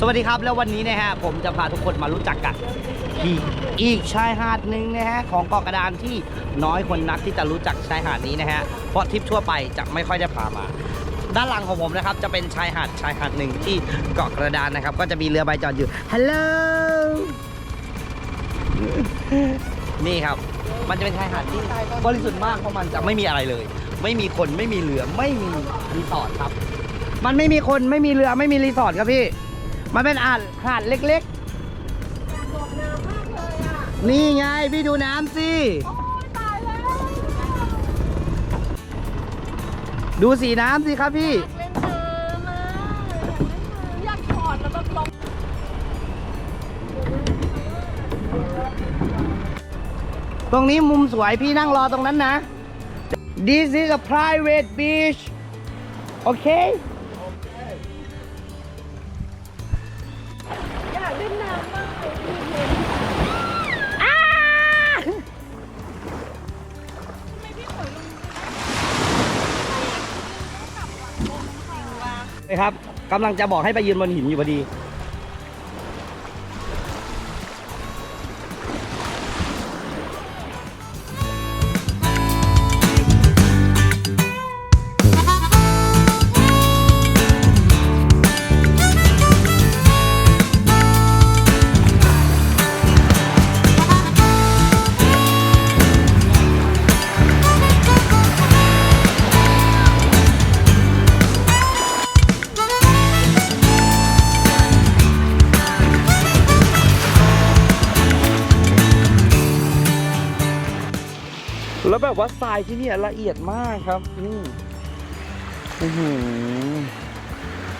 สวัสดีครับแล้ววันนี้นะฮะผมจะพาทุกคนมารู้จักกับอีกอีกชายหาดหนึ่งนะฮะของเกาะกระดานที่น้อยคนนักที่จะรู้จักชายหาดนี้นะฮะเพราะทริปทั่วไปจะไม่ค่อยได้พามา ด้านหลังของผมนะครับจะเป็นชายหาดชายหาดหนึ่งที่เกาะกระดานนะครับ ก็จะมีเรือใบจอดอยู่ฮัลโหลนี่ครับ มันจะเป็นชายหาดที่บริสุทธิ์มากเพราะมันจะไม่มีอะไรเลย ไม่มีคนไม่มีเรือไม่มีรีสอร์ทครับ มันไม่มีคนไม่มีเรือไม่มีรีสอร์ทครับพี่ มันเป็นอ่าดหาดเล็กๆนี่ไง พี่ดูน้ำสิดูสีน้ำสิครับพี่เล่นน้ำอะอยากถอดแล้วแบบลมตรงนี้มุมสวยพี่นั่งรอตรงนั้นนะ This is a private beach โนะครับกำลังจะบอกให้ไปยืนบนหินอยู่พอดี แล้วแบบว่าทรายที่นี่ละเอียดมากครับ นี่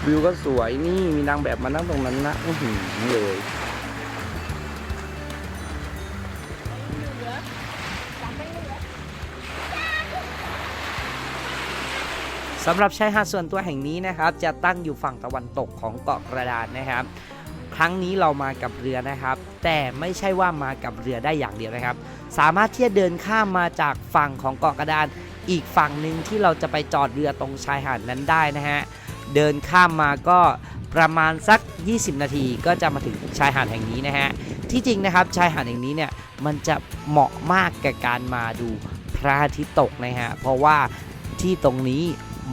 วิวก็สวยนี่มีนางแบบมานั่งตรงนั้นนะอื้อหือเลยสำหรับชายหาดส่วนตัวแห่งนี้นะครับ จะตั้งอยู่ฝั่งตะวันตกของเกาะกระดานนะครับ ครั้งนี้เรามากับเรือนะครับ แต่ไม่ใช่ว่ามากับเรือได้อย่างเดียวนะครับ สามารถที่จะเดินข้ามมาจากฝั่งของเกาะกระดาน อีกฝั่งหนึ่งที่เราจะไปจอดเรือตรงชายหาดนั้นได้นะฮะเดินข้ามมาก็ประมาณสัก 20 นาทีก็จะมาถึงชายหาดแห่งนี้นะฮะที่จริงนะครับชายหาดแห่งนี้เนี่ยมันจะเหมาะมากกับการมาดูพระอาทิตย์ตกนะฮะเพราะว่าที่ตรงนี้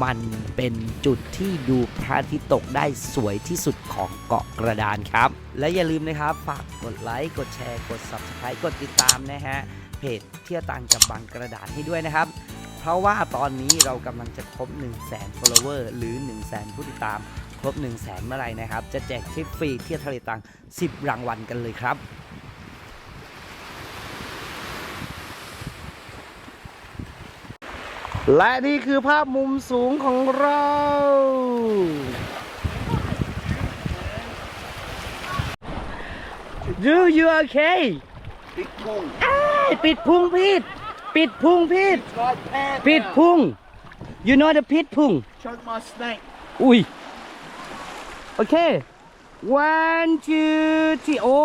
มันเป็นจุดที่ดูพระอาทิตย์ตกได้สวยที่สุดของเกาะกระดานครับ และอย่าลืมนะครับ ฝากกดไลค์ กดแชร์ กด Subscribe กดติดตามนะฮะ เพจเที่ยวตังกับบางกระดานให้ด้วยนะครับ เพราะว่าตอนนี้เรากำลังจะครบ 1 0 0 0 0แสน follower หรือ 1 0 0 0 0แสนผู้ติดตาม ครบ 1 0 0 0 0แสนเมื่อไหร่นะครับ จะแจกทริปฟรีเที่ยวทะเลตัง10 รางวัลกันเลยครับ และนี่คือภาพมุมสูงของเรา Do you okay ปิดพุงอ้ายปิดพุงพีดปิดพุงพีดกอดแพ้ปิดพุง you know the ปิดพุง choke my snake อุ้ย โอเค one two three โอ้